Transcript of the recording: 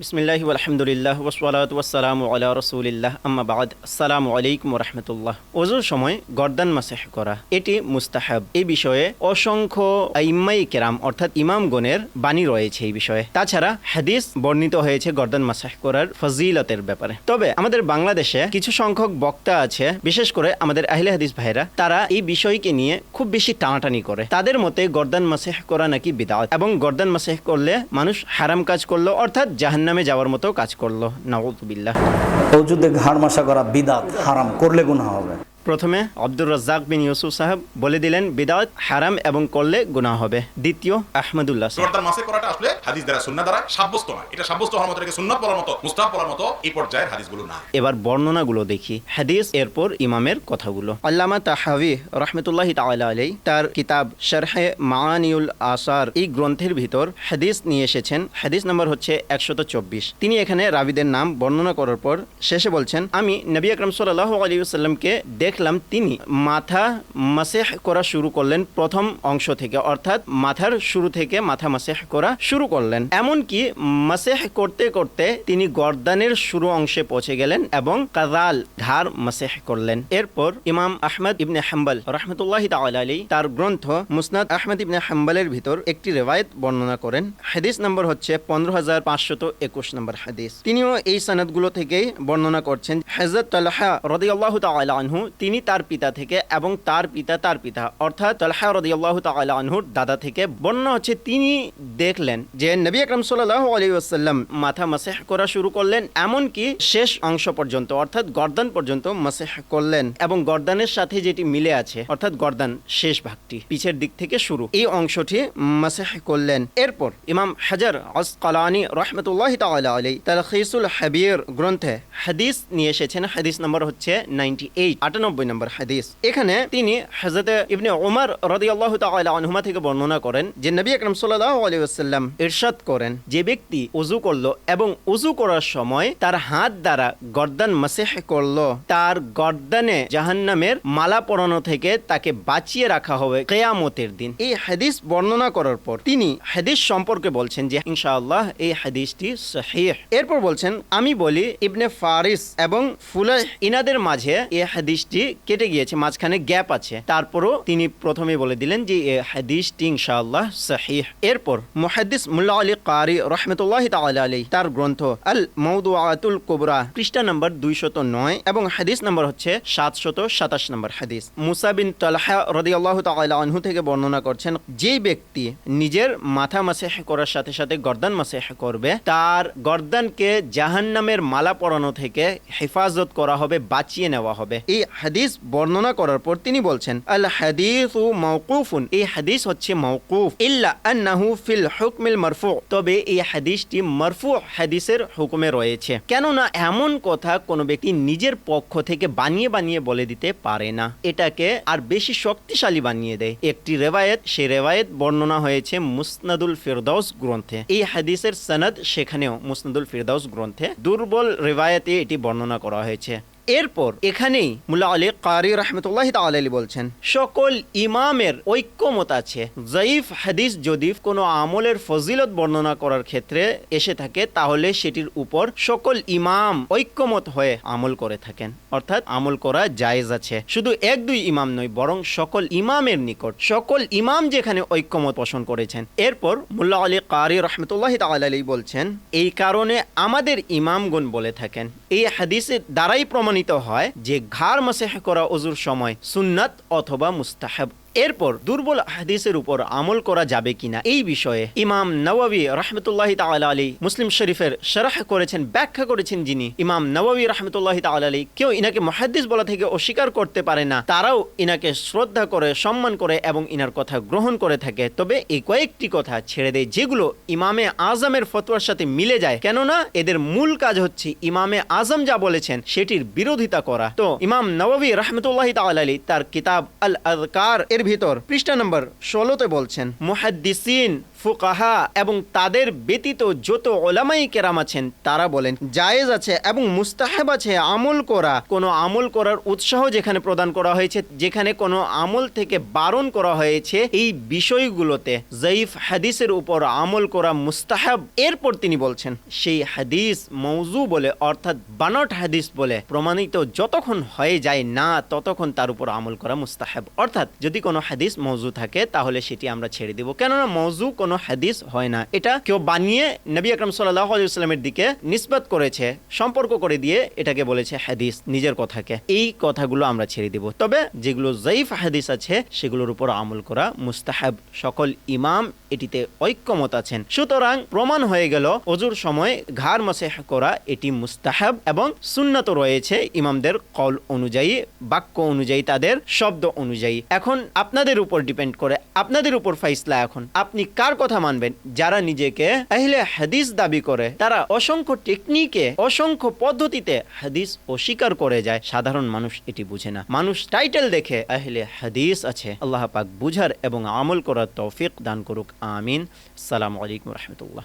বিসমিল্লাহি আলহামদুলিল্লাহ ওসলাত ওয়াসালাম আলা রসুলিল্লাহ আম্মা বাদ আসসালামু আলাইকুম রহমতুল্লাহ ওজুর সময় গর্দান মাসেহ করা এটি মুস্তাহাব এই বিষয়ে অসংখ্য ইম্মাই কেরাম অর্থাৎ ইমামগণের বাণী রয়েছে এই বিষয়ে তাছাড়া হাদিস বর্ণিত হয়েছে গর্দান মাসেহ করার ফজিলতের ব্যাপারে তবে আমাদের বাংলাদেশে কিছু সংখ্যক বক্তা আছে বিশেষ করে আমাদের আহলে হাদিস ভাইরা তারা এই বিষয়কে নিয়ে খুব বেশি টানাটানি করে তাদের মতে গর্দান মাসেহ করা নাকি বিদাত এবং গর্দান মাসেহ করলে মানুষ হারাম কাজ করল অর্থাৎ জাহান্নামে যাওয়ার মতো কাজ করল নওয়াজুবিল্লাহ অজুদে ঘাড় মাসা করা বিদাত, হারাম, করলে গুণা হবে। প্রথমে আব্দুর রাজ্জাক বিন ইউসুফ সাহেব বলে দিলেন বিদাত হারাম এবং করলে গুনাহ হবে। দ্বিতীয় আহমদুল্লাহ জোরদার মাসে করাটা আসলে হাদিস দ্বারা সুন্নাহ দ্বারা সাব্যস্ত নয়। এটা সাব্যস্ত হওয়ার মতো সুন্নাত পড়ার মতো মুস্তাহাব পড়ার মতো এই পর্যায়ের হাদিসগুলো না এবার বর্ণনাগুলো দেখি। হাদিস এরপর ইমামের কথাগুলো। আল্লামা তাহাবি রহমতুল্লাহ তাআলা আলাই তার কিতাব শারহে মাআনিউল আসার এই গ্রন্থের ভিতর হাদিস নিয়ে এসেছেন। হাদিস নাম্বার হচ্ছে একশত চব্বিশ। তিনি এখানে রাবিদের নাম বর্ণনা করার পর শেষে বলছেন আমি নবী আকরম সাল্লাহ আলী সাল্লামকে দেখলাম তিনি মাথা মাসেহ করা শুরু করলেন প্রথম অংশ থেকে, অর্থাৎ মাথার শুরু থেকে মাথা মাসেহ করা শুরু করলেন। এমনকি মাসেহ করতে করতে তিনি গর্দানের শুরু অংশে পৌঁছে গেলেন এবং কাদাল ঘাড় মাসেহ করলেন। এরপর ইমাম আহমদ ইবনে হাম্বল রহমতুল্লাহ আলী তার গ্রন্থ মুসনাদ আহমদ ইবনে হাম্বলের ভিতর একটি রেওয়ায়ত বর্ণনা করেন। হাদিস নম্বর হচ্ছে পনেরো হাজার পাঁচশত একুশ নম্বর হাদিস। তিনিও এই সনদগুলো থেকেই বর্ণনা করছেন। হজরত তালহা রদিয়াল্লাহ তাআলা আনহু তিনি তার পিতা থেকে এবং তার পিতা তার পিতা। অর্থাৎ তালহা রদিয়াল্লাহ তাআলা আনহুর দাদা থেকে বর্ণনা হচ্ছে তিনি দেখলেন যে নবী আকরম সাল্লাহ আলী আসাল্লাম মাথা মাসেহ করা শুরু করলেন, এমনকি শেষ অংশ পর্যন্ত, অর্থাৎ গর্দান পর্যন্ত মাসেহ করলেন এবং গর্দানের সাথে যেটি মিলে আছে, অর্থাৎ গর্দান শেষ ভাগটি, পিছের দিক থেকে শুরু, এই অংশটি মাসেহ করলেন। এরপর ইমাম হাজার আসকালানি রহমতুল্লাহ তাআলা আলী তালখিসুল হাবির গ্রন্থে হাদিস নিয়ে এসেছেন, হাদিস নম্বর হচ্ছে নাইনটি এইট, আটানব্বই। নম্বর হাদিস। এখানে তিনি হজরত ইবনে ওমর রদিয়াল্লাহ তাআলা আনহুমা থেকে বর্ণনা করেন যে নবী আকরম আলাইহি ওয়াসাল্লাম ইরশাদ করেন যে ব্যক্তি উজু করল এবং উজু করার সময় তার হাত দ্বারা গর্দান মাসেহ করল। তার গর্দানে জাহান্নামের মালা পরানো থেকে তাকে বাঁচিয়ে রাখা হবে কেয়ামতের দিন। এই হাদিস বর্ণনা করার পর তিনি হাদিস সম্পর্কে বলছেন যে ইনশাআল্লাহ এই হাদিসটি সহিহ। এরপর বলছেন, আমি বলি ইবনে ফারিস এবং ফুলাহ ইনাদের মাঝে এই হাদিসটি কেটে গিয়েছে, মাঝখানে গ্যাপ আছে। তারপরও তিনি প্রথমে বলে দিলেন যে হাদিসটি ইনশাআল্লাহ সহিহ। এরপর মুহাদ্দিস মুল্লা আলী কারি রহমতুল্লাহ তাআলা আলী তার গ্রন্থ আল মৌদুআতুল কুবরা, পৃষ্ঠা নম্বর দুইশত নয় এবং হাদিস নম্বর হচ্ছে সাতশত সাতাশ নম্বর হাদিস। মুসা বিন তালহা রদিয়াল্লাহ তাআলা আনহু থেকে বর্ণনা করছেন, যে ব্যক্তি নিজের মাথা মাসেহ করার সাথে সাথে গর্দান মাসেহ করবে, তার গর্দানকে জাহান্নামের মালা পরানো থেকে হেফাজত করা হবে, বাঁচিয়ে নেওয়া হবে। এই হাদিস বর্ণনা করার পর তিনি বলছেন, আল হাদিস ও মৌকুফুন এই হাদিস হচ্ছে মৌকুফ ইল্লা আন্নাহু ফিল হুকমিল মারফু। তবে এই হাদিসটি মারফু হাদিসের হুকুমে রয়েছে। কেননা এমন কথা কোনো ব্যক্তি নিজের পক্ষ থেকে বানিয়ে বানিয়ে বলে দিতে পারে না। এটাকে আর বেশি শক্তিশালী বানিয়ে দেয়। একটি রেওয়ায়েত সেই রেওয়ায়েত বর্ণনা হয়েছে মুসনাদুল ফিরদাউস গ্রন্থে। এই হাদিসের সনদ সেখানেও মুসনাদুল ফিরদাউস গ্রন্থে দুর্বল রেওয়ায়েতে এটি বর্ণনা করা হয়েছে। এরপর এখানেই মুল্লা আলী কারি রহমতুল্লাহ তালি বলছেন, সকল ইমামের ঐক্যমত আছে। জয়ীফ হাদিস যদি কোনো আমলের ফজিলত বর্ণনা করার ক্ষেত্রে এসে থাকে, তাহলে সেটির উপর সকল ইমাম ঐক্যমত হয়ে আমল করে থাকেন। অর্থাৎ আমল করা জায়েজ আছে। শুধু এক, দুই ইমাম নয়, বরং সকল ইমামের নিকট, সকল ইমাম যেখানে ঐক্যমত পোষণ করেছেন। এরপর মুল্লা আলী কারি রহমতুল্লাহ তালি বলছেন, এই কারণে আমাদের ইমামগুন বলে থাকেন। এই হাদিসের দ্বারাই প্রমাণিত হয় যে ঘাড় মাসেহ করা অজুর সময় সুন্নাত অথবা মুস্তাহাব। এরপর দুর্বল হাদিসের উপর আমল করা যাবে কিনা এই বিষয়ে ইমাম নওয়াবি রহমতুল্লাহ তাআলা আলী মুসলিম শরীফের শরাহ করেছেন, ব্যাখ্যা করেছেন যিনি। ইমাম নওয়াবি রহমতুল্লাহ তাআলা আলী কেউ ইনাকে মহাদ্দিস বলা থেকে অস্বীকার করতে পারে না, তারাও ইনাকে শ্রদ্ধা করে, সম্মান করে এবং ইনার কথা গ্রহণ করে থাকে। তবে এই কয়েকটি কথা ছেড়ে দেয় যেগুলো ইমামে আজমের ফতোয়ার সাথে মিলে যায়। কেননা এদের মূল কাজ হচ্ছে ইমামে আজম যা বলেছেন, সেটির বিরোধিতা করা। তো ইমাম নওয়াবি রহমতুল্লাহ তাআলা আলী তার কিতাব আল আজকার এর ভিতর পৃষ্ঠা নম্বর ষোলোতে বলছেন মুহাদ্দিসিন ফুকাহা এবং তাদের ব্যতীত যত ওলামাই কেরাম আছেন, তারা বলেন, জায়েজ আছে এবং মুস্তাহেব আছে আমল করা। কোনো আমল করার উৎসাহ যেখানে প্রদান করা হয়েছে, যেখানে কোনো আমল থেকে বারণ করা হয়েছে, এই বিষয়গুলোতে জয়ীফ হাদিসের উপর আমল করা মুস্তাহাব। এরপর তিনি বলছেন, সেই হাদিস মৌজু বলে, অর্থাৎ বানট হাদিস বলে প্রমাণিত যতক্ষণ হয়ে যায় না, ততক্ষণ তার উপর আমল করা মুস্তাহাব। অর্থাৎ যদি কোনো হাদিস মৌজু থাকে, তাহলে সেটি আমরা ছেড়ে দিব। কেননা মৌজু কোনো হাদিস হয় না। এটা কেউ বানিয়ে নবী আকরম সাল্লাহ আলাইস্লামের দিকে নিসবত করেছে, সম্পর্ক করে দিয়ে এটাকে বলেছে হাদিস নিজের কথাকে। এই কথাগুলো আমরা ছেড়ে দিব। তবে যেগুলো জয়ীফ হাদিস আছে, সেগুলোর উপর আমল করা মুস্তাহাব। সকল ইমাম এটিতে ঐক্যমত আছেন। সুতরাং প্রমাণ হয়ে গেল, অজুর সময় ঘাড় মসেহ করা এটি মুস্তাহাব এবং সুন্নত রয়েছে ইমামদের কল অনুযায়ী, বাক্য অনুযায়ী তাদের শব্দ অনুযায়ী। এখন আপনাদের উপর ডিপেন্ড করে, আপনাদের উপর ফাইসলা এখন। আপনি কার কথা মানবেন, যারা নিজেকে আহলে হাদিস দাবি করে, তারা অসংখ্য টেকনিকে অসংখ্য পদ্ধতিতে হাদিস অস্বীকার করে যায়। সাধারণ মানুষ এটি বুঝে না। মানুষ টাইটেল দেখে আহলে হাদিস আছে। আল্লাহ পাক বুঝার এবং আমল করার তৌফিক দান করুক। আমিন। সালাম আলাইকুম রহমতুল্লাহ।